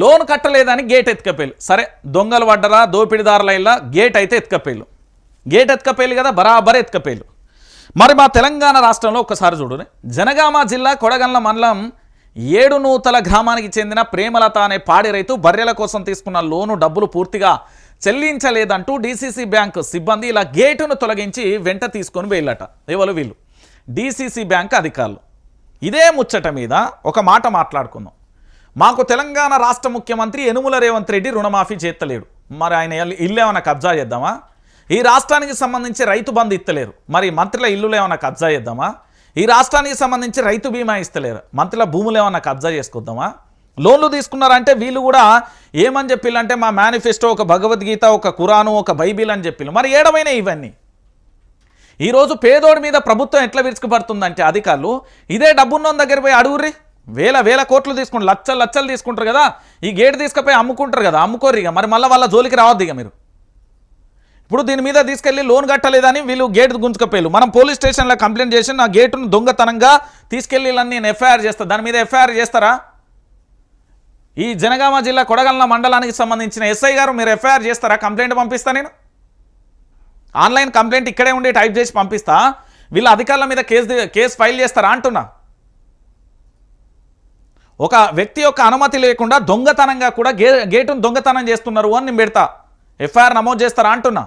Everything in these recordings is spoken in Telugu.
లోన్ కట్టలేదని గేట్ ఎత్తుకపోయారు సరే దొంగలు పడ్డరా దోపిడిదారుల ఇలా గేట్ అయితే ఎత్తుకపోయారు గేట్ ఎత్తుకపోయారు కదా బరాబర్ ఎత్తుకపోయారు మరి మా తెలంగాణ రాష్ట్రంలో ఒక్కసారి చూడు జనగామ జిల్లా కొడగండ్ల మండలం ఏడు నూతల గ్రామానికి చెందిన ప్రేమలత అనే పాడి రైతు బర్రెల కోసం తీసుకున్న లోను డబ్బులు పూర్తిగా చెల్లించలేదంటూ డీసీసీ బ్యాంక్ సిబ్బంది ఇలా గేటును తొలగించి వెంట తీసుకొని వెళ్ళట. ఎవరు వీళ్ళు? డీసీసీ బ్యాంక్ అధికారులు. ఇదే ముచ్చట మీద ఒక మాట మాట్లాడుకుందాం. మాకు తెలంగాణ రాష్ట్ర ముఖ్యమంత్రి యనుమల రేవంత్ రెడ్డి రుణమాఫీ చేస్తలేడు. మరి ఆయన ఇల్లు- ఏమైనా కబ్జా చేద్దామా? ఈ రాష్ట్రానికి సంబంధించి రైతు బంధు ఇస్తలేరు. మరి మంత్రుల ఇల్లులు ఏమైనా కబ్జా చేద్దామా? ఈ రాష్ట్రానికి సంబంధించి రైతు బీమా ఇస్తలేరు. మంత్రుల భూములు ఏమైనా కబ్జా చేసుకొద్దామా? లోన్లు తీసుకున్నారంటే వీళ్ళు కూడా ఏమని చెప్పిల్లంటే మా మేనిఫెస్టో ఒక భగవద్గీత ఒక కురాను ఒక బైబిల్ అని చెప్పిల్లు. మరి ఏడమైనా ఇవన్నీ? ఈరోజు పేదోడి మీద ప్రభుత్వం ఎట్లా విరుచుకుపడుతుందంటే అధికారులు ఇదే డబ్బున్నోని దగ్గర పోయి అడుగుర్రీ. వేల వేల కోట్లు తీసుకుంటారు లచ్చలు లచ్చలు తీసుకుంటారు కదా. ఈ గేట్ తీసుకుపోయి అమ్ముకుంటారు కదా అమ్ముకోరు ఇక. మరి మళ్ళీ వాళ్ళ జోలికి రావద్దు ఇక మీరు. ఇప్పుడు దీని మీద తీసుకెళ్ళి లోన్ కట్టలేదని వీళ్ళు గేట్ గుంజుకపోయారు మనం పోలీస్ స్టేషన్లో కంప్లైంట్ చేసి నా గేటును దొంగతనంగా తీసుకెళ్ళి నేను ఎఫ్ఐఆర్ చేస్తాను దాని మీద ఎఫ్ఐఆర్ చేస్తారా? ఈ జనగామ జిల్లా కొడగల్ల మండలానికి సంబంధించిన ఎస్ఐ గారు మీరు ఎఫ్ఐఆర్ చేస్తారా? కంప్లైంట్ పంపిస్తా నేను. ఆన్లైన్ కంప్లైంట్ ఇక్కడే ఉండి టైప్ చేసి పంపిస్తా. వీళ్ళ అధికారుల మీద కేసు కేసు ఫైల్ చేస్తారా అంటున్నా. ఒక వ్యక్తి యొక్క అనుమతి లేకుండా దొంగతనంగా కూడా గే గేటును దొంగతనం చేస్తున్నారు అని నేను పెడతా. ఎఫ్ఐఆర్ నమోదు చేస్తారా అంటున్నా.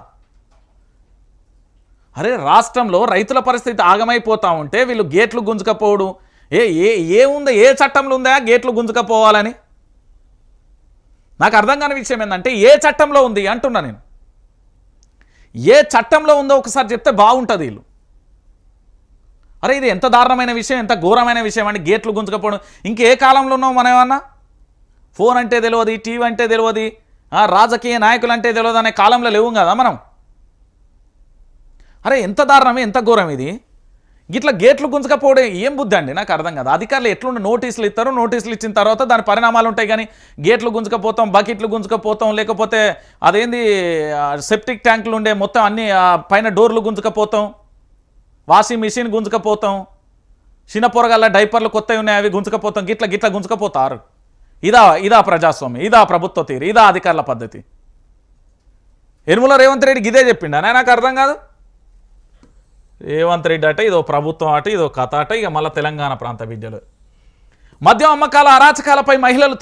అరే రాష్ట్రంలో రైతుల పరిస్థితి ఆగమైపోతా ఉంటే వీళ్ళు గేట్లు గుంజుకపోవడం. ఏ ఏ ఏ ఉందా ఏ చట్టంలో ఉందా గేట్లు గుంజుకపోవాలని? నాకు అర్థం కాని విషయం ఏంటంటే ఏ చట్టంలో ఉంది అంటున్నా నేను. ఏ చట్టంలో ఉందో ఒకసారి చెప్తే బాగుంటుంది వీళ్ళు. అరే ఇది ఎంత దారుణమైన విషయం ఎంత ఘోరమైన విషయం అండి. గేట్లు గుంజుకపోవడం. ఇంకే కాలంలో ఉన్నాం మనం ఏమన్నా? ఫోన్ అంటే తెలియదు టీవీ అంటే తెలియదు రాజకీయ నాయకులు అంటే తెలియదు అనే కాలంలో లేవు కదా మనం. అరే ఎంత దారుణమే ఎంత ఘోరం ఇది? గిట్లా గేట్లు గుంజకపోవడం ఏం బుద్ధి అండి? నాకు అర్థం కాదు. అధికారులు ఎట్లుండి నోటీసులు ఇస్తారు? నోటీసులు ఇచ్చిన తర్వాత దాని పరిణామాలు ఉంటాయి కానీ గేట్లు గుంజకపోతాం బకెట్లు గుంజకపోతాం లేకపోతే అదేంది సెప్టిక్ ట్యాంకులు ఉండే మొత్తం అన్ని పైన డోర్లు గుంజకపోతాం. Washing machine గుంజకపోతాం. చిన్న పొరగల్ల డైపర్లు కొత్తవి ఉన్నాయి అవి గుంజకపోతాం. గిట్ల గిట్ల గుంజకపోతారు. ఇదా ఇదా ప్రజాస్వామ్యం ఇదా ప్రభుత్వ తీరు ఇదా అధికారుల పద్ధతి. ఎరుమల రేవంత్ రెడ్డికి ఇదే చెప్పిండు? అనే నాకు అర్థం కాదు. రేవంత్ రెడ్డి అట ఇదో ప్రభుత్వం అట ఇదో కథ అట ఇక మళ్ళీ తెలంగాణ ప్రాంత విద్యలు. మద్యం అమ్మకాల అరాచకాలపై మహిళలు